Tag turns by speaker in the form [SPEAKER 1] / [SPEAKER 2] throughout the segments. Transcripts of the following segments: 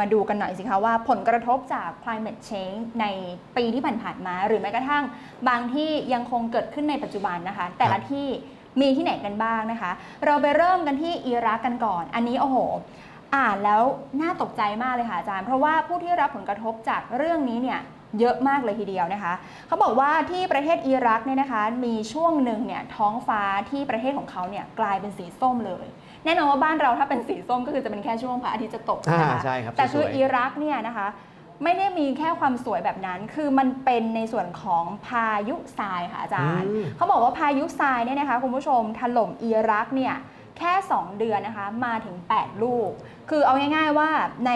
[SPEAKER 1] มาดูกันหน่อยสิคะว่าผลกระทบจาก climate change ในปีที่ผ่านๆมา หรือแม้กระทั่งบางที่ยังคงเกิดขึ้นในปัจจุบันนะคะ แต่ละที่มีที่ไหนกันบ้างนะคะ เราไปเริ่มกันที่อิรักกันก่อน อันนี้โอ้โห อ่านแล้วน่าตกใจมากเลยค่ะอาจารย์ เพราะว่าผู้ที่รับผลกระทบจากเรื่องนี้เนี่ยเยอะมากเลยทีเดียวนะคะ เขาบอกว่าที่ประเทศอิรักเนี่ยนะคะ มีช่วงหนึ่งเนี่ยท้องฟ้าที่ประเทศของเขาเนี่ยกลายเป็นสีส้มเลย แน่นอนว่าบ้านเราถ้าเป็นสีส้มก็คือจะเป็นแค่ช่วงพระอาทิตย์จะตก
[SPEAKER 2] อ่า
[SPEAKER 1] นะคะ
[SPEAKER 2] ใช่ครับ
[SPEAKER 1] แต่คือ
[SPEAKER 2] สวยๆ
[SPEAKER 1] อิรักเนี่ยนะคะ ไม่ได้มีแค่ความสวยแบบนั้น คือมันเป็นในส่วนของพายุทรายค่ะอาจารย์
[SPEAKER 2] อืม
[SPEAKER 1] เขาบอกว่าพายุทรายเนี่ยนะคะคุณผู้ชมถล่มอิรักเนี่ยแค่ 2 เดือนนะคะมาถึง 8 ลูก คือเอาง่ายๆว่าใน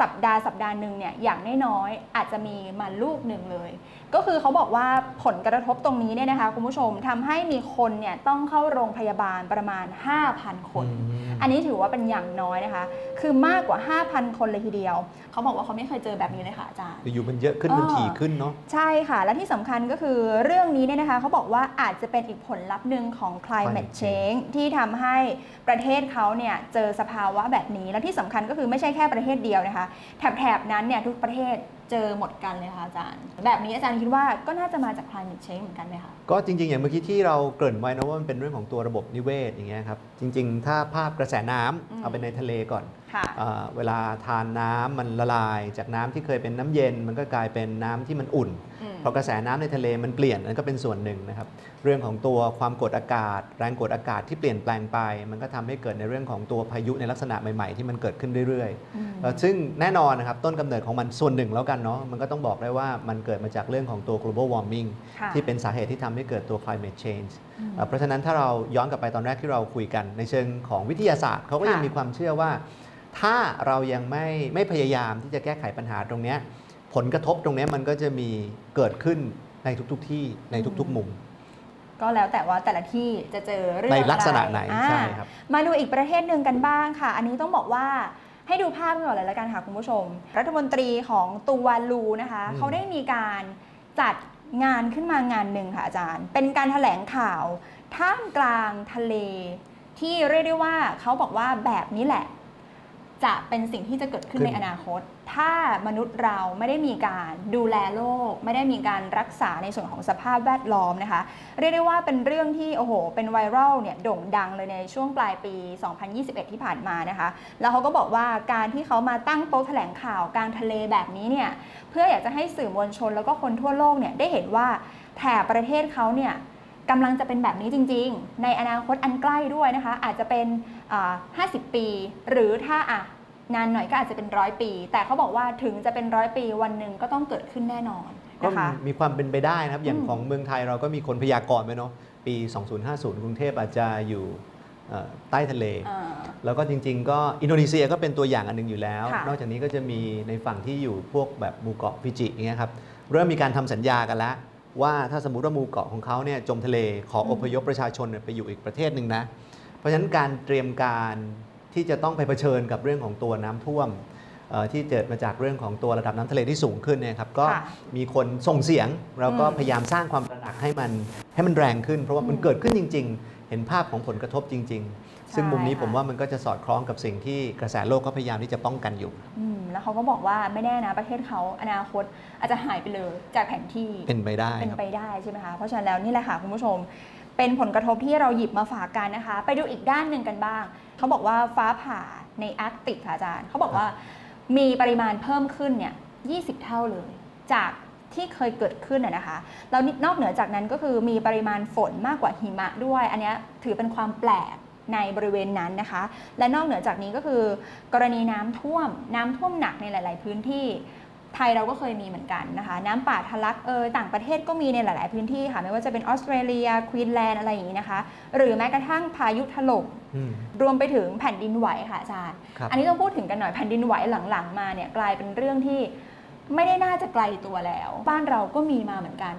[SPEAKER 1] สัปดาห์สัปดาห์หนึ่งเนี่ยอย่างน้อยๆอาจจะมีมาลูกหนึ่งเลย ก็คือเขาบอกว่าผลกระทบตรงนี้เนี่ยนะคะคุณผู้ชมทำให้มีคนเนี่ยต้องเข้าโรงพยาบาลประมาณ 5,000 คน อันนี้ถือว่าเป็นอย่างน้อยนะคะ คือมากกว่า 5,000 คนเลยทีเดียว เขาบอกว่าเขาไม่เคยเจอแบบนี้เลยค่ะอาจารย์
[SPEAKER 2] อยู่มันเยอะขึ้นมัน
[SPEAKER 1] อ่า
[SPEAKER 2] ถี่ขึ้นเนาะ
[SPEAKER 1] ใช่ค่ะ และที่สำคัญก็คือเรื่องนี้เนี่ยนะคะเขาบอกว่าอาจจะเป็นอีกผลลัพธ์หนึ่งของ climate
[SPEAKER 2] climate
[SPEAKER 1] change ที่ทำให้ประเทศเขาเนี่ยเจอสภาวะแบบนี้และที่สำคัญก็คือไม่ใช่แค่ประเทศเดียวนะคะแถบๆนั้นเนี่ยทุกประเทศเจอหมดกันเลยค่ะอาจารย์ แบบนี้อาจารย์คิดว่าก็น่าจะมาจาก climate change เหมือนกันไหมคะ
[SPEAKER 2] ก็จริง ๆ อย่างเมื่อกี้ที่เราเกริ่นไว้นะว่ามันเป็นเรื่องของตัวระบบนิเวศอย่างเงี้ยครับจริง ๆ ถ้าภาพกระแสน้ำ
[SPEAKER 1] อืม
[SPEAKER 2] เอาไปในทะเลก่อน
[SPEAKER 1] ค่ะ
[SPEAKER 2] เอ่อเวลาทานน้ำมันละลาย จากน้ำที่เคยเป็นน้ำเย็น มันก็กลายเป็นน้ำที่มันอุ่น
[SPEAKER 1] อืม
[SPEAKER 2] พอกระแสน้ำในทะเลมันเปลี่ยนนั่นก็เป็นส่วนหนึ่งนะครับ เรื่องของตัวความกดอากาศ แรงกดอากาศที่เปลี่ยนแปลงไป มันก็ทำให้เกิดในเรื่องของตัวพายุในลักษณะใหม่ๆ ที่มันเกิดขึ้นเรื่อยๆ
[SPEAKER 1] อืม
[SPEAKER 2] เอ่อซึ่งแน่นอนนะครับต้นกำเนิดของมันส่วนหนึ่งแล้วกันเนาะมันก็ต้องบอกได้ว่ามันเกิดมาจากเรื่องของตัว global warming
[SPEAKER 1] ค่ะ
[SPEAKER 2] ที่เป็นสาเหตุที่ทำให้เกิดตัว climate change
[SPEAKER 1] อืม
[SPEAKER 2] เอ่อเพราะฉะนั้นถ้าเราย้อนกลับไปตอนแรกที่เราคุยกัน ในเชิงของวิทยาศาสตร์เขาก็ยัง
[SPEAKER 1] ค่ะ
[SPEAKER 2] มีความเชื่อว่า ถ้าเรายังไม่ไม่พยายามที่จะแก้ไขปัญหาตรงเนี้ยผลกระทบตรงเนี้ยมันก็จะมีเกิดขึ้นในทุกๆที่ในทุกๆมุม
[SPEAKER 1] ก็แล้วแต่ว่าแต่ละที่จะเจอเรื่อง
[SPEAKER 2] ในลักษณะ
[SPEAKER 1] อร
[SPEAKER 2] ไหน
[SPEAKER 1] อ่า
[SPEAKER 2] ใช่ครับ
[SPEAKER 1] มาดูอีกประเทศหนึ่งกันบ้างค่ะ อันนี้ต้องบอกว่า ให้ดูภาพกันก่อนเลยละกันค่ะคุณผู้ชม รัฐมนตรีของตูวาลูนะคะ
[SPEAKER 2] อืม
[SPEAKER 1] เขาได้มีการจัดงานขึ้นมางานหนึ่งค่ะอาจารย์ เป็นการแถลงข่าวท่ามกลางทะเล ที่เรียกได้ว่าเขาบอกว่าแบบนี้แหละ จะเป็นสิ่งที่จะเกิดขึ้น
[SPEAKER 2] ขึ้น
[SPEAKER 1] ในอนาคต ถ้ามนุษย์เราไม่ได้มีการดูแลโลก ไม่ได้มีการรักษาในส่วนของสภาพแวดล้อมนะคะ เรียกได้ว่าเป็นเรื่องที่โอ้โห เป็นไวรัลเนี่ยโด่งดังเลยในช่วงปลายปี 2021 ที่ผ่านมานะคะ แล้วเขาก็บอกว่าการที่เขามาตั้งโต๊ะแถลงข่าวกลางทะเลแบบนี้เนี่ยเพื่ออยากจะให้สื่อมวลชนแล้วก็คนทั่วโลกเนี่ยได้เห็นว่าแถบประเทศเขาเนี่ย กำลังจะเป็นแบบนี้จริง ๆ ในอนาคตอันใกล้ด้วยนะคะ อาจจะเป็นอ่า50 ปี หรือถ้าอะนานหน่อยก็อาจจะเป็นร้อยปี แต่เขาบอกว่าถึงจะเป็นร้อยปีวันหนึ่งก็ต้องเกิดขึ้นแน่นอน
[SPEAKER 2] ก็
[SPEAKER 1] นะคะ
[SPEAKER 2] มีความเป็นไปได้นะครับ อย่าง
[SPEAKER 1] อืม
[SPEAKER 2] ของเมืองไทยเราก็มีคนพยากรณ์ไว้เนาะปี 2050 กรุงเทพอาจจะอยู่เอ่อใต้ทะเล
[SPEAKER 1] อ่า
[SPEAKER 2] แล้วก็จริงๆ ก็อินโดนีเซียก็เป็นตัวอย่างอันหนึงอยู่แล้ว
[SPEAKER 1] ค่ะ
[SPEAKER 2] นอกจากนี้ก็จะมีในฝั่งที่อยู่พวกแบบหมู่เกาะฟิจิอย่างเงี้ยครับเริ่มมีการทำสัญญากันแล้ว ว่าถ้าสมมติว่าหมู่เกาะของเขาเนี่ยจมทะเลขออพยพประชาชนไปอยู่อีกประเทศหนึ่งนะ เพราะฉะนั้นการเตรียมการที่จะต้องไปเผชิญกับเรื่องของตัวน้ำท่วมที่เกิดมาจากเรื่องของตัวระดับน้ำทะเลที่สูงขึ้นเนี่ยครับก็มีคนส่งเสียงแล้วก็พยายามสร้างความตระหนักให้มันให้มันแรงขึ้น เพราะว่ามันเกิดขึ้นจริง ๆ เห็นภาพของผลกระทบจริง ๆ ซึ่งมุมนี้ผมว่ามันก็จะสอดคล้องกับสิ่งที่กระแสโลกก็พยายามที่จะป้องกันอยู่
[SPEAKER 1] แล้วเขาก็บอกว่าไม่แน่นะประเทศเขาอนาคตอาจจะหายไปเลยจากแผนที่
[SPEAKER 2] เป็นไปได้
[SPEAKER 1] เป็น
[SPEAKER 2] ครับ
[SPEAKER 1] ไปได้ใช่ไหมคะเพราะฉะนั้นแล้วนี่แหละค่ะคุณผู้ชม เป็นผลกระทบที่เราหยิบมาฝากกันนะคะ ไปดูอีกด้านหนึ่งกันบ้างเขาบอกว่าฟ้าผ่าในอาร์กติกค่ะอาจารย์เขาบอกว่ามีปริมาณเพิ่มขึ้นเนี่ย20 เท่าเลย จากที่เคยเกิดขึ้นนะนะคะแล้วนอกเหนือจากนั้นก็คือมีปริมาณฝนมากกว่าหิมะด้วย อันเนี้ยถือเป็นความแปลก ในบริเวณนั้นนะคะ และนอกเหนือจากนี้ก็คือ กรณีน้ำท่วม น้ำท่วมหนักในหลาย ๆ พื้นที่ไทยเราก็เคยมีเหมือนกันนะคะ น้ำป่าทะลักเอยต่างประเทศก็มีในหลาย ๆ พื้นที่ค่ะ ไม่ว่าจะเป็นออสเตรเลียควีนแลนด์อะไรอย่างนี้นะคะ หรือแม้กระทั่งพายุถล่ม
[SPEAKER 2] อืม
[SPEAKER 1] รวมไปถึงแผ่นดินไหวค่ะอาจารย์
[SPEAKER 2] ครับ
[SPEAKER 1] อันนี้ต้องพูดถึงกันหน่อยแผ่นดินไหวหลัง ๆ มาเนี่ยกลายเป็นเรื่องที่ไม่ได้น่าจะไกลตัวแล้ว บ้านเราก็มีมาเหมือนกัน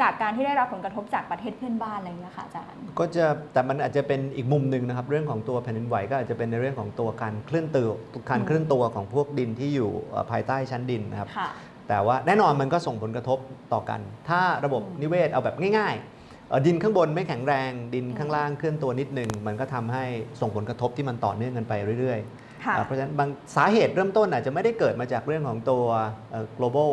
[SPEAKER 1] จากการที่ได้รับผลกระทบจากประเทศเพื่อนบ้านอะไรอย่างเงี้ยค่ะอาจารย์
[SPEAKER 2] ก็จะแต่มันอาจจะเป็นอีกมุมหนึ่งนะครับ เรื่องของตัวแผ่นดินไหวก็อาจจะเป็นในเรื่องของตัวการเคลื่อนตัวการ
[SPEAKER 1] อืม
[SPEAKER 2] เคลื่อนตัวของพวกดินที่อยู่เอ่อภายใต้ชั้นดินนะครับ
[SPEAKER 1] ค่ะ
[SPEAKER 2] แต่ว่าแน่นอนมันก็ส่งผลกระทบต่อกัน ถ้าระบบ
[SPEAKER 1] อืม
[SPEAKER 2] นิเวศเอาแบบง่ายๆเอ่อดินข้างบนไม่แข็งแรง ดิน
[SPEAKER 1] อืม
[SPEAKER 2] ข้างล่างเคลื่อนตัวนิดนึง มันก็ทำให้ส่งผลกระทบที่มันต่อเนื่องกันไปเรื่อยๆ
[SPEAKER 1] ค่ะ
[SPEAKER 2] อ่าเพราะฉะนั้นบางสาเหตุเริ่มต้นอาจจะไม่ได้เกิดมาจากเรื่องของตัวเอ่อ global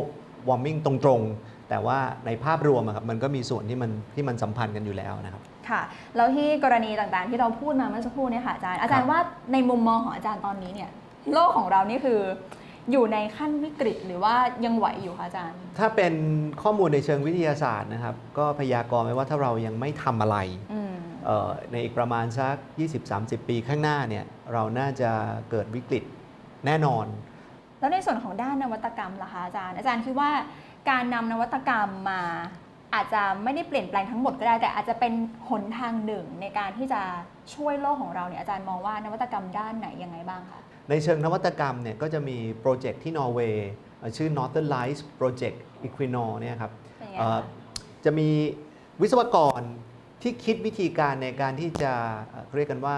[SPEAKER 2] warming ตรงๆ แต่ว่าในภาพรวมอะครับมันก็มีส่วนที่มันที่มันสัมพันธ์กันอยู่แล้วนะครับ
[SPEAKER 1] ค่ะ แล้วที่กรณีต่างๆที่เราพูดมาเมื่อสักครู่เนี่ยค่ะอาจารย์ อาจารย์ว่าในมุมมองของอาจารย์ตอนนี้เนี่ยโลกของเรานี่คืออยู่ในขั้นวิกฤตหรือว่ายังไหวอยู่คะอาจารย์
[SPEAKER 2] ถ้าเป็นข้อมูลในเชิงวิทยาศาสตร์นะครับ ก็พยากรณ์ไว้ว่าถ้าเรายังไม่ทำอะไร
[SPEAKER 1] อืม
[SPEAKER 2] เอ่อในอีกประมาณสัก 20-30 ปีข้างหน้าเนี่ยเราน่าจะเกิดวิกฤตแน่นอน
[SPEAKER 1] แล้วในส่วนของด้านนวัตกรรมล่ะคะอาจารย์ อาจารย์คิดว่า การนำนวัตกรรมมาอาจจะไม่ได้เปลี่ยนแปลงทั้งหมดก็ได้แต่อาจจะเป็นหนทางหนึ่งในการที่จะช่วยโลกของเราเนี่ยอาจารย์มองว่านวัตกรรมด้านไหนยังไงบ้างคะ
[SPEAKER 2] ในเชิงนวัตกรรมเนี่ยก็จะมีโปรเจกต์ที่นอร์เวย์เอ่อชื่อ Northern Lights Project Equinor เนี่ยครับ
[SPEAKER 1] เป็นยังไง
[SPEAKER 2] เอ่อ
[SPEAKER 1] คะ
[SPEAKER 2] จะมีวิศวกรที่คิดวิธีการในการที่จะเอ่อเรียกกันว่า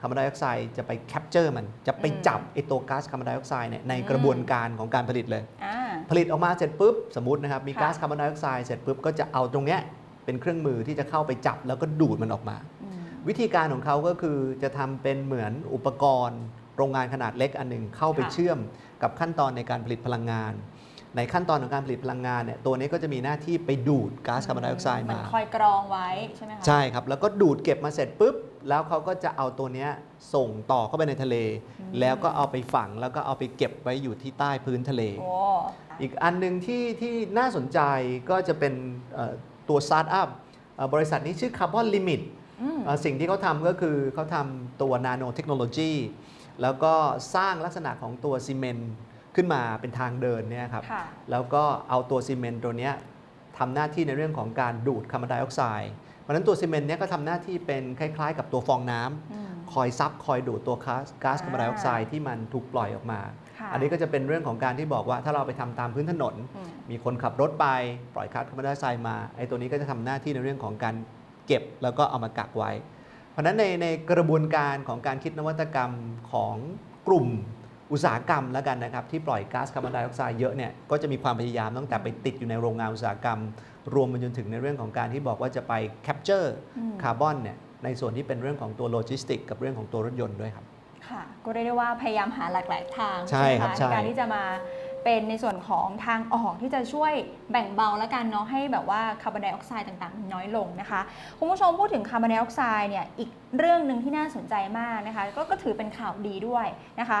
[SPEAKER 2] คาร์บอนไดออกไซด์จะไปแคปเจอร์มัน จะไปจับไอตัวก๊าซคาร์บอนไดออกไซด์เนี่ยในกระบวนการของการผลิตเลย
[SPEAKER 1] อ่า
[SPEAKER 2] ผลิตออกมาเสร็จปุ๊บสมมตินะครับมี
[SPEAKER 1] ค่ะ
[SPEAKER 2] ก๊าซคาร์บอนไดออกไซด์เสร็จปุ๊บก็จะเอาตรงเนี้ยเป็นเครื่องมือที่จะเข้าไปจับแล้วก็ดูดมันออกมา
[SPEAKER 1] อืม
[SPEAKER 2] วิธีการของเขาก็คือจะทำเป็นเหมือนอุปกรณ์โรงงานขนาดเล็กอันหนึ่งเข้าไป
[SPEAKER 1] ค่ะ
[SPEAKER 2] เชื่อมกับขั้นตอนในการผลิตพลังงาน ในขั้นตอนของการผลิตพลังงานเนี่ยตัวนี้ก็จะมีหน้าที่ไปดูดก๊าซคาร์บอนไดออกไซด์
[SPEAKER 1] มัน
[SPEAKER 2] มา
[SPEAKER 1] คอยกรองไว้ใช่ไหมคะ
[SPEAKER 2] ใช่ครับแล้วก็ดูดเก็บมาเสร็จปุ๊บ แล้วเขาก็จะเอาตัวเนี้ยส่งต่อเข้าไปในทะเล
[SPEAKER 1] อืม
[SPEAKER 2] แล้วก็เอาไปฝังแล้วก็เอาไปเก็บไว้อยู่ที่ใต้พื้นทะเล
[SPEAKER 1] โอ้
[SPEAKER 2] อีกอันหนึ่งที่ที่น่าสนใจก็จะเป็นเอ่อตัวสตาร์ทอัพเอ่อบริษัทนี้ชื่อ Carbon Limit
[SPEAKER 1] อืม
[SPEAKER 2] เอ่อสิ่งที่เขาทำก็คือเขาทำตัวนาโนเทคโนโลยีแล้วก็สร้างลักษณะของตัวซีเมนต์ขึ้นมาเป็นทางเดินเนี่ยครับ
[SPEAKER 1] ค่ะ
[SPEAKER 2] แล้วก็เอาตัวซีเมนต์ตัวเนี้ยทำหน้าที่ในเรื่องของการดูดคาร์บอนไดออกไซด์เพ ราะฉะนั้นตัวซีเมนต์เนี้ยก็ทำหน้าที่เป็นคล้าย ๆ กับตัวฟองน้ำ
[SPEAKER 1] อืม
[SPEAKER 2] คอยซับคอยดูดตัวก๊าซก๊าซ
[SPEAKER 1] อ่า
[SPEAKER 2] คาร์บอนไดออกไซด์ที่มันถูกปล่อยออกมา
[SPEAKER 1] ค่ะ
[SPEAKER 2] อันนี้ก็จะเป็นเรื่องของการที่บอกว่าถ้าเราไปทำตามพื้นถนน
[SPEAKER 1] อืม
[SPEAKER 2] มีคนขับรถไปปล่อยก๊าซคาร์บอนไดออกไซด์มาไอ้ตัวนี้ก็จะทำหน้าที่ในเรื่องของการเก็บแล้วก็เอามากักไว้ เพราะฉะนั้นในในกระบวนการของการคิดนวัตกรรมของกลุ่ม อุตสาหกรรมแล้วกันนะครับที่ปล่อยก๊าซคาร์บอนไดออกไซด์เยอะเนี่ยก็จะมีความพยายามตั้งแต่ไปติดอยู่ในโรงงานอุตสาหกรรม รวมไปจนถึงในเรื่องของการที่บอกว่าจะไปแคปเจอร์
[SPEAKER 1] อืม
[SPEAKER 2] คาร์บอนเนี่ยในส่วนที่เป็นเรื่องของตัวโลจิสติกกับเรื่องของตัวรถยนต์ด้วยครับ
[SPEAKER 1] ค่ะก็เรียกได้ว่าพยายามหาหลากหลายทาง
[SPEAKER 2] ใช่
[SPEAKER 1] ไหม
[SPEAKER 2] ครับ
[SPEAKER 1] คะ
[SPEAKER 2] ใช่
[SPEAKER 1] ในการที่จะมา เป็นในส่วนของทางออกที่จะช่วยแบ่งเบาและกันเนาะให้แบบว่าคาร์บอนไดออกไซด์ต่างๆ น้อยลงนะคะคุณผู้ชมพูดถึงคาร์บอนไดออกไซด์เนี่ยอีกเรื่องหนึ่งที่น่าสนใจมากนะคะกก็ถือเป็นข่าวดีด้วยนะคะ